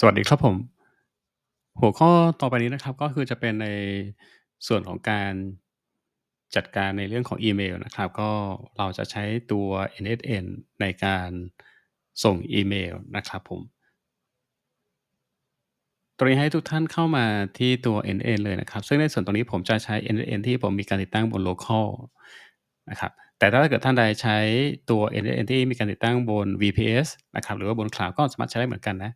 สวัสดีครับผม หัวข้อต่อไปนี้นะครับ ก็คือจะเป็นในส่วนของการจัดการในเรื่องของอีเมลนะครับ ก็เราจะใช้ตัว NSN ในการส่งอีเมลนะครับผม ตรงนี้ให้ทุกท่านเข้ามาที่ตัว NSN เลยนะครับ ซึ่งในส่วนตรงนี้ผมจะใช้ NSN ที่ผมมีการติดตั้งบน Local นะครับแต่ถ้าเกิดท่านใดใช้ตัว NSN ที่มีการติดตั้งบน VPS นะครับ หรือว่าบน Cloud ก็สามารถใช้ได้เหมือนกันนะ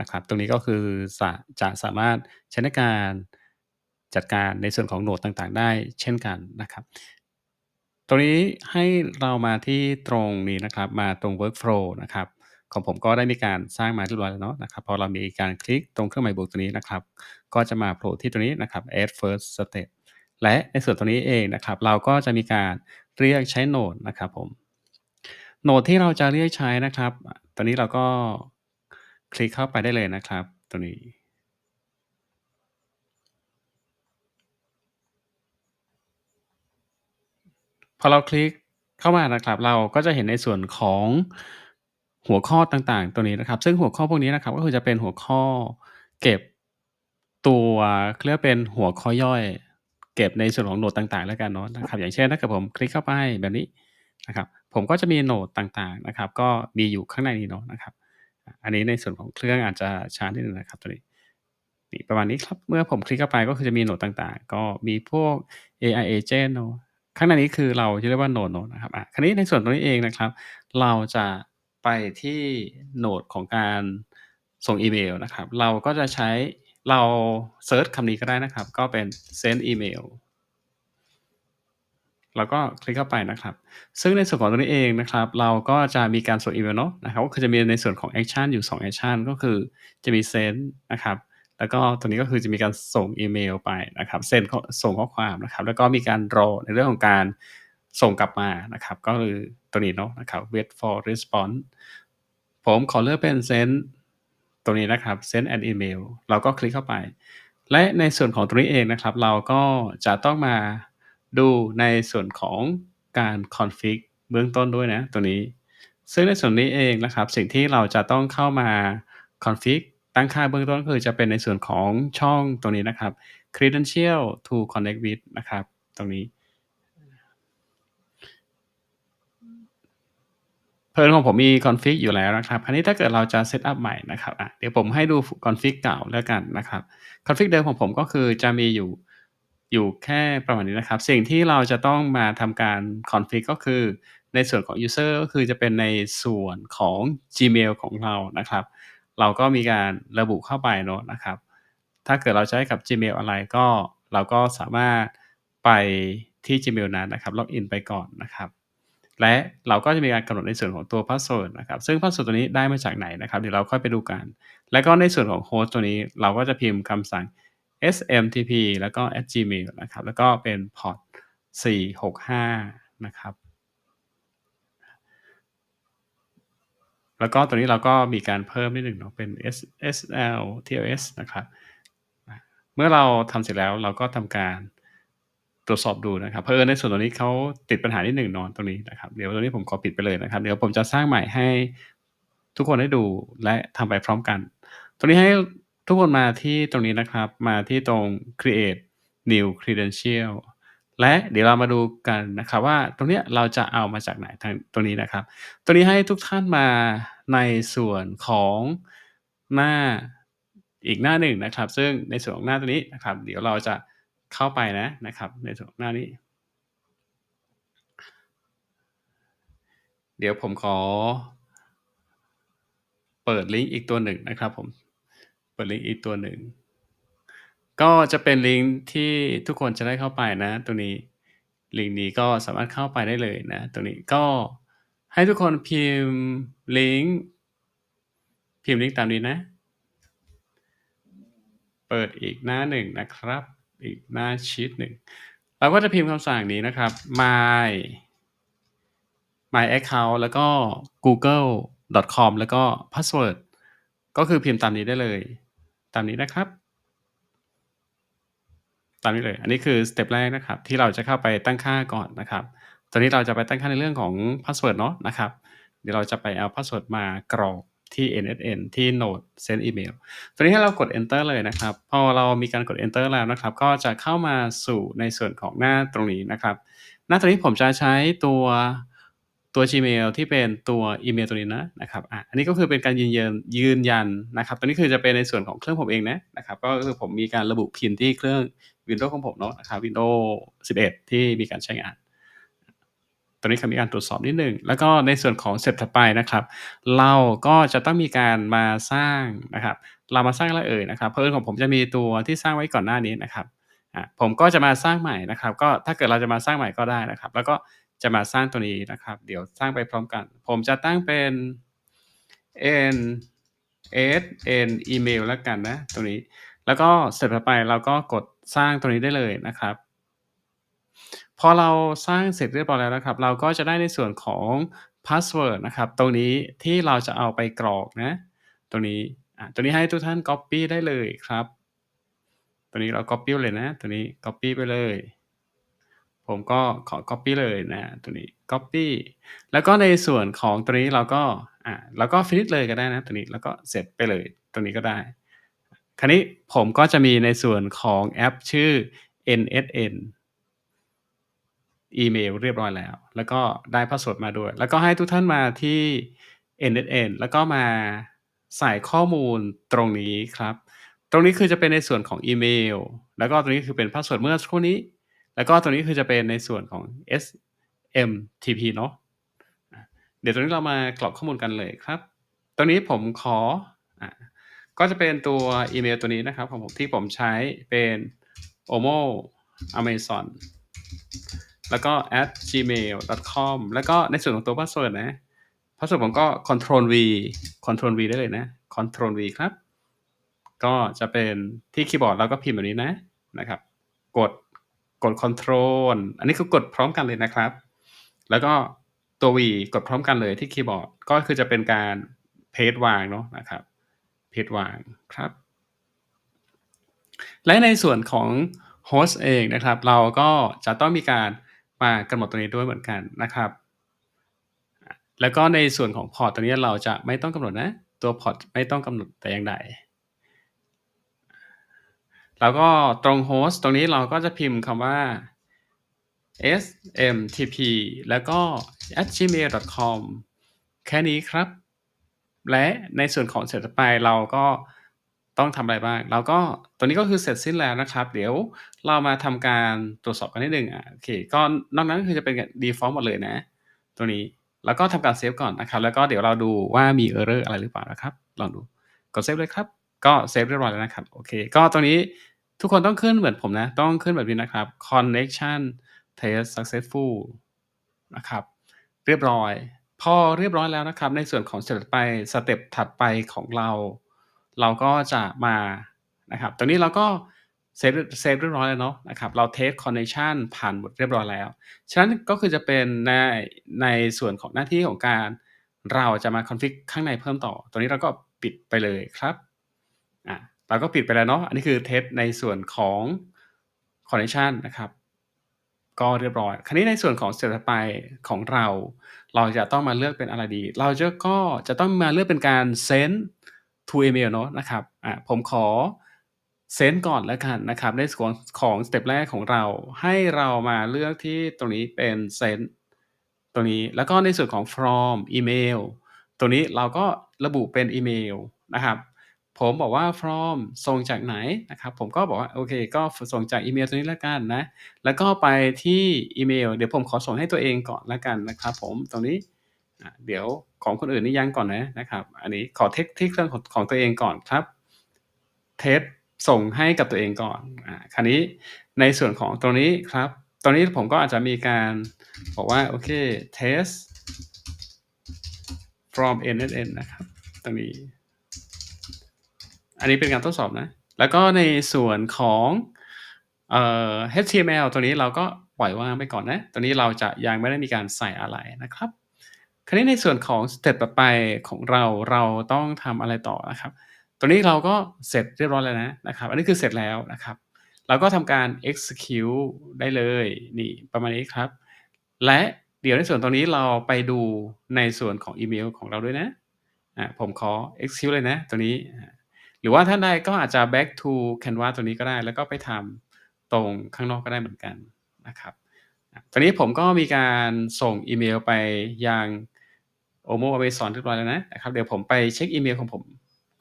นะครับ ตรงนี้ก็คือสะจะสามารถใช้ในการจัดการในส่วนของโหนดต่างๆ ได้เช่นกันนะครับ ตรงนี้ให้เรามาที่ตรงนี้นะครับมาตรง Workflow นะครับของผมก็ได้มีการสร้างมาเรียบร้อยแล้วเนาะนะครับพอเรามีการคลิกตรงเครื่องหมายบวกตรงนี้นะครับ ก็จะมาโผล่ที่ตรงนี้นะครับ Add First Step และในส่วนตรงนี้เองนะครับ เราก็จะมีการเรียกใช้โหนดนะครับผมโหนดที่เราจะเรียกใช้นะครับ ตอนนี้เราก็ คลิกเข้าไปได้เลยนะครับ ตรงนี้ พอเราคลิกเข้ามานะครับ เราก็จะเห็นในส่วนของหัวข้อต่างๆ ตัวนี้นะครับ ซึ่งหัวข้อพวกนี้นะครับ ก็คือจะเป็นหัวข้อเก็บตัวเรียกเป็นหัวข้อย่อย เก็บในส่วนของโหนดต่างๆ แล้วกันเนาะนะครับ อย่างเช่นถ้าเกิดผมคลิกเข้าไปแบบนี้นะครับ ผมก็จะมีโหนดต่างๆนะครับ ก็มีอยู่ข้างในนี้เนาะนะครับ อันนี้ในส่วนของเครื่องอาจจะช้านิดหนึ่งนะครับตัวนี้นี่ประมาณนี้ครับ เมื่อผมคลิกเข้าไปก็คือจะมีโหนดต่างๆ ก็มีพวก AI Agent เนาะข้างในนี้คือเราจะเรียกว่าโหนดโหนดนะครับอ่าคราวนี้ในส่วนตรงนี้เองนะครับ เราจะไปที่โหนดของการส่งอีเมลนะครับ เราก็จะใช้เราเซิร์ชคำนี้ก็ได้นะครับ ก็เป็น Send Email เราก็คลิกเข้าไปนะครับ ซึ่งในส่วนของตรงนี้เองนะครับ เราก็จะมีการส่งอีเมลเนาะนะครับก็คือจะมีในส่วนของแอกชันอยู่2แอกชันก็คือจะมี Send นะครับแล้วก็ตรงนี้ก็คือจะมีการส่งอีเมลไปนะครับ Send ข้อส่งข้อความนะครับ แล้วก็มีการรอในเรื่องของการส่งกลับมานะครับ ก็คือตัวนี้เนาะนะครับ Wait for response ผมขอเลือกเป็น Send ตรงนี้นะครับ Send an email เราก็คลิกเข้าไป และในส่วนของตรงนี้เองนะครับ เราก็จะต้องมา ดูในส่วนของการ config เบื้องต้นด้วยนะตรงนี้ ซึ่งในส่วนนี้เองนะครับ สิ่งที่เราจะต้องเข้ามา config ตั้งค่าเบื้องต้นคือจะเป็นในส่วนของช่องตรงนี้นะครับ credential to connect with นะครับ ตรงนี้เผอิญของผมมี config อยู่แล้วนะครับคราวนี้ถ้าเกิดเราจะเซตอัปใหม่นะครับอ่าเดี๋ยวผมให้ดูฟ config เก่าแล้วกันนะครับ config เดิมของผมก็คือจะมีอยู่ อยู่แค่ประมาณนี้นะครับ สิ่งที่เราจะต้องมาทำการ config ก็คือในส่วนของยูสเซอร์ก็คือจะเป็นในส่วนของ Gmail ของเรานะครับ เราก็มีการระบุเข้าไปเนาะนะครับ ถ้าเกิดเราใช้กับ Gmail อะไรก็เราก็สามารถไปที่ Gmail นั้นนะครับล็อกอินไปก่อนนะครับ และเราก็จะมีการกำหนดในส่วนของตัวพาสเวิร์ดนะครับ ซึ่งพาสเวิร์ดตัวนี้ได้มาจากไหนนะครับ เดี๋ยวเราค่อยไปดูกัน แล้วก็ในส่วนของโฮสต์ตัวนี้เราก็จะพิมพ์คำสั่ง smtp แล้วก็ @gmail นะครับ แล้วก็เป็น port 465 นะครับ แล้วก็ตัวนี้เราก็มีการเพิ่มนิดหนึ่งเนาะเป็น s slTLS นะครับ เมื่อเราทำเสร็จแล้วเราก็ทำการตรวจสอบดูนะครับเผอิญในส่วนตรงนี้เขาติดปัญหานิดหนึ่งนาะตรงนี้นะครับ เดี๋ยวตรงนี้ผมขอปิดไปเลยนะครับ เดี๋ยวผมจะสร้างใหม่ให้ทุกคนได้ดูและทำไปพร้อมกันตรงนี้ให้ ทุกคนมาที่ตรงนี้นะครับ มาที่ตรง create new credential และเดี๋ยวเรามาดูกันนะครับว่าตรงเนี้ยเราจะเอามาจากไหนทางตรงนี้นะครับตรงนี้ให้ทุกท่านมาในส่วนของหน้าอีกหน้าหนึ่งนะครับ ซึ่งในส่วนของหน้าตัวนี้นะครับ เดี๋ยวเราจะเข้าไปนะนะครับ ในส่วนหน้านี้ เดี๋ยวผมขอเปิดลิงก์อีกตัวหนึ่งนะครับผม ปิดลิงก์อีกตัวหนึ่ง ก็จะเป็นลิงก์ที่ทุกคนจะได้เข้าไปนะตรงนี้ลิงก์นี้ก็สามารถเข้าไปได้เลยนะตรงนี้ก็ให้ทุกคนพิมพ์ลิงก์พิมพ์ลิงก์ตามนี้นะ เปิดอีกหน้าหนึ่งนะครับ อีกหน้าชีตหนึ่งเราก็จะพิมพ์คำสั่งนี้นะครับ my my account แล้วก็ google.com แล้วก็พาสเวิร์ดก็คือพิมพ์ตามนี้ได้เลยามนี้นะครับ ตามนี้เลย อันนี้คือสเต็ปแรกนะครับ ที่เราจะเข้าไปตั้งค่าก่อนนะครับ ตอนนี้เราจะไปตั้งค่าในเรื่องของพาสเวิร์ดเนาะนะครับ เดี๋ยวเราจะไปเอาพาสเวิร์ดมากรอกที่ NSN ที่โหนด Send Email ตัวนี้ให้เรากด Enter เลยนะครับ พอเรามีการกด Enter แล้วนะครับ ก็จะเข้ามาสู่ในส่วนของหน้าตรงนี้นะครับ หน้าตรงนี้ผมจะใช้ตัว ตัว Gmail ที่เป็นตัวอีเมลตัวนี้นะนะครับอะอันนี้ก็คือเป็นการยืนยันยืนยันนะครับตัวนี้คือจะเป็นในส่วนของเครื่องผมเองนะนะครับก็คือผมมีการระบุพินที่เครื่อง Windows ของผมเนาะนะครับ Windows 11 ที่มีการใช้งานตอนนี้เขามีการตรวจสอบนิดหนึ่ง แล้วก็ในส่วนของเสเต็ปถัดไปนะครับ เราก็จะต้องมีการมาสร้างนะครับ เรามาสร้างอะไรเอ่ยนะครับเพราะเอิญของผมจะมีตัวที่สร้างไว้ก่อนหน้านี้นะครับอะผมก็จะมาสร้างใหม่นะครับ ก็ถ้าเกิดเราจะมาสร้างใหม่ก็ได้นะครับ แล้วก็ จะมาสร้างตัวนี้นะครับ เดี๋ยวสร้างไปพร้อมกัน ผมจะตั้งเป็น n s n email แล้วกันนะตรงนี้ แล้วก็เสเต็ปถัดไปเราก็กดสร้างตัวนี้ได้เลยนะครับ พอเราสร้างเสร็จเรียบร้อยแล้วนะครับ เราก็จะได้ในส่วนของพาสเวิร์ดนะครับ ตรงนี้ที่เราจะเอาไปกรอกนะ ตรงนี้อะตัวนี้ให้ทุกท่าน Copy ได้เลยครับ ตัวนี้เรา Copy เลยนะ ตัวนี้ Copy ไปเลย ผมก็ขอ Copy เลยนะตัวนี้ Copy แล้วก็ในส่วนของตัวนี้เราก็อะเราก็ Finish เลยก็ได้นะตัวนี้แล้วก็เสร็จไปเลยตรงนี้ก็ได้ คราวนี้ผมก็จะมีในส่วนของแอปชื่อ NSN อีเมลเรียบร้อยแล้ว แล้วก็ได้พาสเวิร์ดมาด้วย แล้วก็ให้ทุกท่านมาที่ NSN แล้วก็มาใส่ข้อมูลตรงนี้ครับ ตรงนี้คือจะเป็นในส่วนของอีเมล แล้วก็ตรงนี้คือเป็นพาสเวิร์ดเมื่อสักครู่นี้ แล้วก็ตรงนี้คือจะเป็นในส่วนของ SMTP เนาะเดี๋ยวตรงนี้เรามากรอกข้อมูลกันเลยครับ ตรงนี้ผมขออก็จะเป็นตัวอีเมลตัวนี้นะครับของผมที่ผมใช้เป็น omo amazon แล้วก็ at gmail.com แล้วก็ในส่วนของตัวพาสเวิร์ดนะพาสเวิร์ดผมก็ control v control v ได้เลยนะ control v ครับ ก็จะเป็นที่คีย์บอร์ดเราก็พิมพ์แบบนี้นะนะครับ กด กด control อันนี้คือกดพร้อมกันเลยนะครับ แล้วก็ตัว v กดพร้อมกันเลยที่คีย์บอร์ด ก็คือจะเป็นการเพจวางเนาะนะครับ เพจวางครับ และในส่วนของโฮสต์เองนะครับ เราก็จะต้องมีการมากำหนดตัวนี้ด้วยเหมือนกันนะครับ แล้วก็ในส่วนของพอร์ตตัวนี้เราจะไม่ต้องกำหนดนะ ตัวพอร์ตไม่ต้องกำหนดแต่อย่างใด แล้วก็ตรงโฮสต์ตรงนี้เราก็จะพิมพ์คำว่า smtp แล้วก็ at gmail.com แค่นี้ครับ และในส่วนของเสร็จไปเราก็ต้องทำอะไรบ้าง เราก็ตัวนี้ก็คือเสร็จสิ้นแล้วนะครับ เดี๋ยวเรามาทำการตรวจสอบกันนิดนึงอะโอเคก็นอกนั้นก็คือจะเป็น default หมดเลยนะ ตัวนี้แล้วก็ทำการเซฟก่อนนะครับ แล้วก็เดี๋ยวเราดูว่ามี error อะไรหรือเปล่านะครับ ลองดู กดเซฟเลยครับ ก็เซฟเรียบร้อยแล้วนะครับ โอเค ก็ตรงนี้ ทุกคนต้องขึ้นเหมือนผมนะ ต้องขึ้นแบบนี้นะครับ connection test successful นะครับ เรียบร้อย พอเรียบร้อยแล้วนะครับ ในส่วนของสเต็ปไปสเต็ปถัดไปของเรา เราก็จะมานะครับตรงนี้เราก็เซฟเซฟเรียบร้อยแล้วเนาะนะครับ เราเทสคอนเนคชันผ่านหมดเรียบร้อยแล้ว ฉะนั้นก็คือจะเป็นในในส่วนของหน้าที่ของการ เราจะมาคอนฟิกข้างในเพิ่มต่อ ตัวนี้เราก็ปิดไปเลยครับ เราก็ปิดไปแล้วเนาะ อันนี้คือเทสในส่วนของคอนเนคชันนะครับ ก็เรียบร้อย คราวนี้ในส่วนของสเต็ปถัดไปของเรา เราจะต้องมาเลือกเป็นอะไรดี เราจะก็จะต้องมาเลือกเป็นการ send to email เนาะนะครับ อะผมขอ send ก่อนแล้วกันนะครับ ในส่วนของสเต็ปแรกของเราให้เรามาเลือกที่ตรงนี้เป็น send ตรงนี้แล้วก็ในส่วนของ from email ตรงนี้เราก็ระบุเป็นอีเมลนะครับ ผมบอกว่า from ส่งจากไหนนะครับ ผมก็บอกว่าโอเค ก็ส่งจากอีเมลตัวนี้แล้วกันนะ แล้วก็ไปที่อีเมล เดี๋ยวผมขอส่งให้ตัวเองก่อนแล้วกันนะครับ ผมตรงนี้เดี๋ยวของคนอื่นนี่ยังก่อนนะนะครับ อันนี้ขอเทคที่เครื่องของตัวเองก่อนครับ เทสส่งให้กับตัวเองก่อนอ่าคราวนี้ในส่วนของตรงนี้ครับ ตรงนี้ผมก็อาจจะมีการบอกว่าโอเค test from NSN นะครับ ตรงนี้ อันนี้เป็นการทดสอบนะ แล้วก็ในส่วนของเอ่อ HTML ตัวนี้เราก็ปล่อยว่างไปก่อนนะ ตัวนี้เราจะยังไม่ได้มีการใส่อะไรนะครับ คราวนี้ในส่วนของสเต็ปต่อไปของเราเราต้องทำอะไรต่อนะครับ ตัวนี้เราก็เสร็จเรียบร้อยแล้วนะนะครับ อันนี้คือเสร็จแล้วนะครับ เราก็ทำการ execute ได้เลยนี่ประมาณนี้ครับ และเดี๋ยวในส่วนตรงนี้เราไปดูในส่วนของอีเมลของเราด้วยนะอ่าผมขอ execute เลยนะ ตัวนี้อ หรือว่าท่านใดก็อาจจะ back to Canva ตัวนี้ก็ได้ แล้วก็ไปทำตรงข้างนอกก็ได้เหมือนกันนะครับตอนนี้ผมก็มีการส่งอีเมลไปยัง Omo Amazon เรียบร้อยแล้วนะนะครับ เดี๋ยวผมไปเช็คอีเมลของผม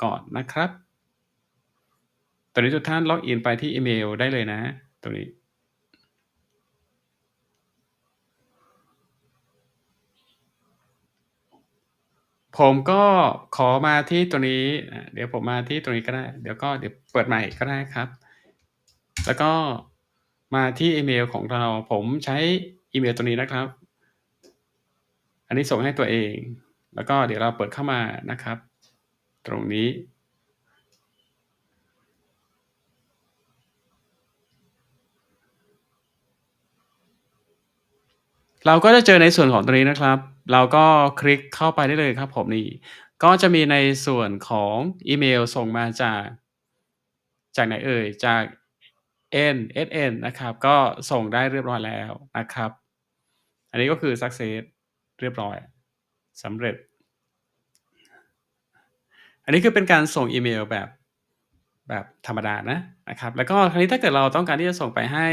ก่อนนะครับ ตอนนี้ทุกท่านล็อกอินไปที่อีเมลได้เลยนะ ตรงนี้ ผมก็ขอมาที่ตัวนี้อ่าเดี๋ยวผมมาที่ตรงนี้ก็ได้ เดี๋ยวก็เดี๋ยวเปิดใหม่ก็ได้ครับ แล้วก็มาที่อีเมลของเรา ผมใช้อีเมลตัวนี้นะครับ อันนี้ส่งให้ตัวเอง แล้วก็เดี๋ยวเราเปิดเข้ามานะครับ ตรงนี้ เราก็จะเจอในส่วนของตรงนี้นะครับ เราก็คลิกเข้าไปได้เลยครับผมนี่ ก็จะมีในส่วนของอีเมลส่งมาจาก จากไหนเอ่ย จาก NSN นะครับ ก็ส่งได้เรียบร้อยแล้วนะครับ อันนี้ก็คือ success เรียบร้อยสำเร็จ อันนี้คือเป็นการส่งอีเมลแบบแบบธรรมดานะนะครับ แล้วก็คราวนี้ถ้าเกิดเราต้องการที่จะส่งไปให้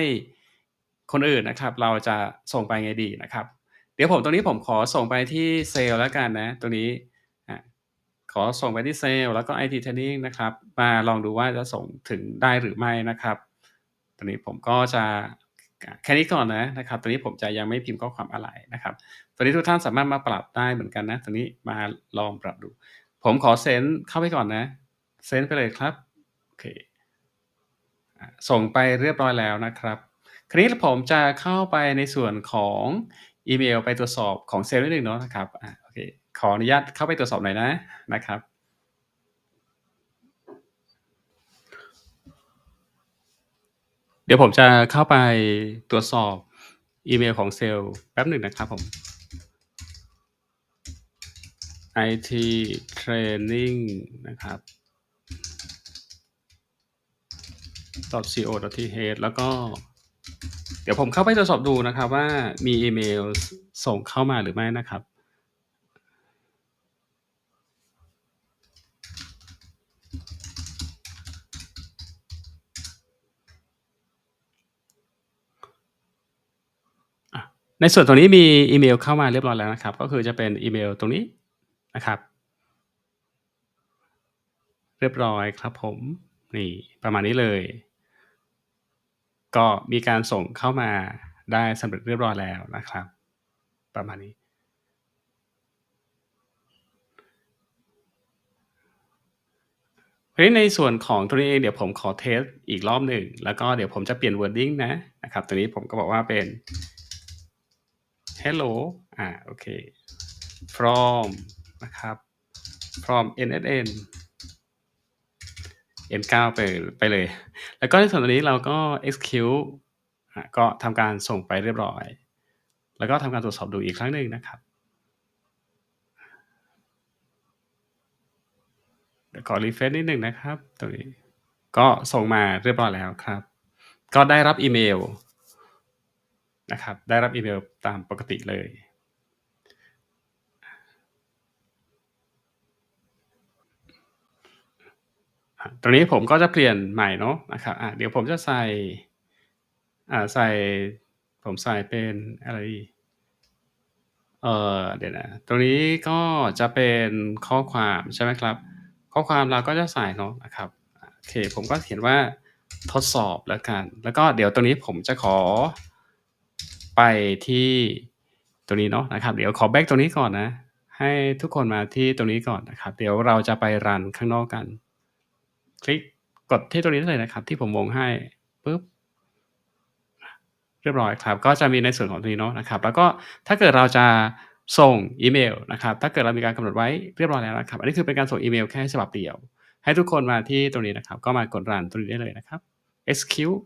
คนอื่นนะครับ เราจะส่งไปไงดีนะครับ เดี๋ยวผมตรงนี้ผมขอส่งไปที่เซลล์แล้วกันนะตรงนี้ขอส่งไปที่เซลล์แล้วก็ IT Training นะครับ มาลองดูว่าจะส่งถึงได้หรือไม่นะครับตรงนี้ผมก็จะแค่นี้ก่อนนะนะครับตรงนี้ผมจะยังไม่พิมพ์ข้อความอะไรนะครับ ตอนนี้ทุกท่านสามารถมาปรับได้เหมือนกันนะตรงนี้มาลองปรับดู ผมขอเซนเข้าไปก่อนนะเซนไปเลยครับ โอเค ส่งไปเรียบร้อยแล้วนะครับ คราวนี้ผมจะเข้าไปในส่วนของอีเมลไปตรวจสอบของเซลล์นิดหนึ่งเนาะนะครับอ่าโอเคขออนุญาตเข้าไปตรวจสอบหน่อยนะนะครับเดี๋ยวผมจะเข้าไปตรวจสอบอีเมลของเซลล์แป๊บหนึ่งนะครับผม IT Training นะครับ .co.th แล้วก็ เดี๋ยวผมเข้าไปตรวจสอบดูนะครับว่ามีอีเมลส่งเข้ามาหรือไม่นะครับ ในส่วนตรงนี้มีอีเมลเข้ามาเรียบร้อยแล้วนะครับ ก็คือจะเป็นอีเมลตรงนี้นะครับ เรียบร้อยครับผม นี่ประมาณนี้เลย ก็มีการส่งเข้ามาได้สำเร็จเรียบร้อยแล้วนะครับ ประมาณนี้เพราะฉะนั้ในส่วนของตัวนี้เองเดี๋ยวผมขอเทสอีกรอบหนึ่ง แล้วก็เดี๋ยวผมจะเปลี่ยน wording นะนะครับตัวนี้ผมก็บอกว่าเป็น hello อ่าโอเค from นะครับ from NSN N9 ไปไปเลย แล้วก็ในส่วนตัวนี้เราก็ execute ก็ทำการส่งไปเรียบร้อย แล้วก็ทำการตรวจสอบดูอีกครั้งหนึ่งนะครับเดี๋ยวขอ refresh นิดหนึ่งนะครับตรงนี้ก็ส่งมาเรียบร้อยแล้วครับ ก็ได้รับอีเมลนะครับ ได้รับอีเมลตามปกติเลย ตรงนี้ผมก็จะเปลี่ยนใหม่เนาะนะครับเดี๋ยวผมจะใส่ใส่ผมใส่เป็นอะไรเออเดี๋ยวนะตรงนี้ก็จะเป็นข้อความใช่ไหมครับ ข้อความเราก็จะใส่เนาะนะครับโอเคผมก็เขียนว่าทดสอบแล้วกัน แล้วก็เดี๋ยวตรงนี้ผมจะขอไปที่ตรงนี้เนาะนะครับ เดี๋ยวขอแบ็กตรงนี้ก่อนนะ ให้ทุกคนมาที่ตรงนี้ก่อนนะครับ เดี๋ยวเราจะไปรันข้างนอกกัน คลิกกดที่ตรงนี้ได้เลยนะครับ ที่ผมวงให้ปุ๊บเรียบร้อยครับ ก็จะมีในส่วนของตรงนี้เนาะนะครับ แล้วก็ถ้าเกิดเราจะส่งอีเมลนะครับ ถ้าเกิดเรามีการกำหนดไว้เรียบร้อยแล้วนะครับ อันนี้คือเป็นการส่งอีเมลแค่ฉบับเดียว ให้ทุกคนมาที่ตรงนี้นะครับ ก็มากดรันตรงนี้ได้เลยนะครับ execute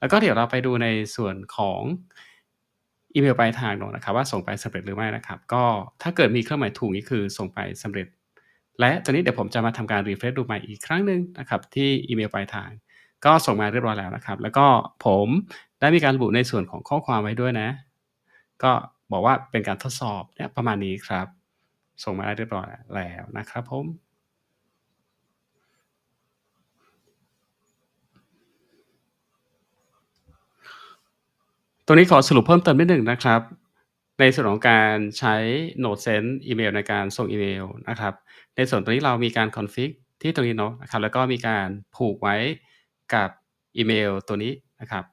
แล้วก็เดี๋ยวเราไปดูในส่วนของอีเมลปลายทางเนาะนะครับ ว่าส่งไปสำเร็จหรือไม่นะครับ ก็ถ้าเกิดมีเครื่องหมายถูกนี่คือส่งไปสำเร็จ และตอนนี้เดี๋ยวผมจะมาทำการ refresh ดูใหม่อีกครั้งหนึ่งนะครับที่อีเมลปลายทาง ก็ส่งมาเรียบร้อยแล้วนะครับ แล้วก็ผมได้มีการระบุในส่วนของข้อความไว้ด้วยนะ ก็บอกว่าเป็นการทดสอบเนี่ยประมาณนี้ครับ ส่งมาได้เรียบร้อยแล้วนะครับผมตรงนี้ขอสรุปเพิ่มเติมนิดหนึ่งนะครับ ในส่วนของการใช้ NoSend อีเมลในการส่งอีเมลนะครับ ในส่วนตรงนี้เรามีการ config ที่ตรงนี้เนาะนะครับแล้วก็มีการผูกไว้กับอีเมลตัวนี้นะครับ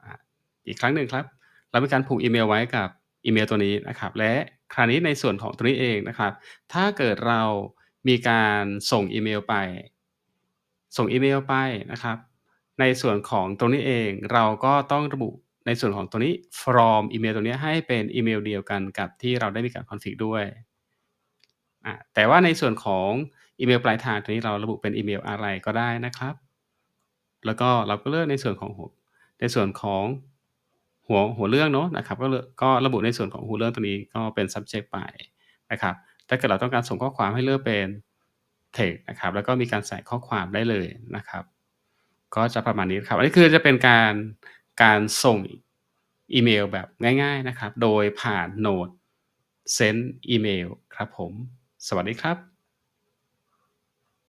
อีกครั้งหนึ่งครับเรามีการผูกอีเมลไว้กับอีเมลตัวนี้นะครับ และคราวนี้ในส่วนของตรงนี้เองนะครับ ถ้าเกิดเรามีการส่งอีเมลไป ส่งอีเมลไปนะครับ ในส่วนของตรงนี้เองเราก็ต้องระบุในส่วนของตัวนี้ from อีเมลตัวนี้ให้เป็นอีเมลเดียวกันกับที่เราได้มีการ config ด้วย อ่าแต่ว่าในส่วนของอีเมลปลายทางตัวนี้เราระบุเป็นอีเมลอะไรก็ได้นะครับ แล้วก็เราก็เลือกในส่วนของหัวในส่วนของหัวหัวเรื่องเนาะนะครับ ก็เลือกก็ระบุในส่วนของหัวเรื่องตัวนี้ก็เป็นซับเจกต์ไปนะครับถ้าเกิดเราต้องการส่งข้อความให้เลือกเป็นเทกส์นะครับ แล้วก็มีการใส่ข้อความได้เลยนะครับ ก็จะประมาณนี้ครับ อันนี้คือจะเป็นการการส่งอีเมลแบบง่าย ๆนะครับ โดยผ่าน NoSend อีเมลครับผม สวัสดีครับ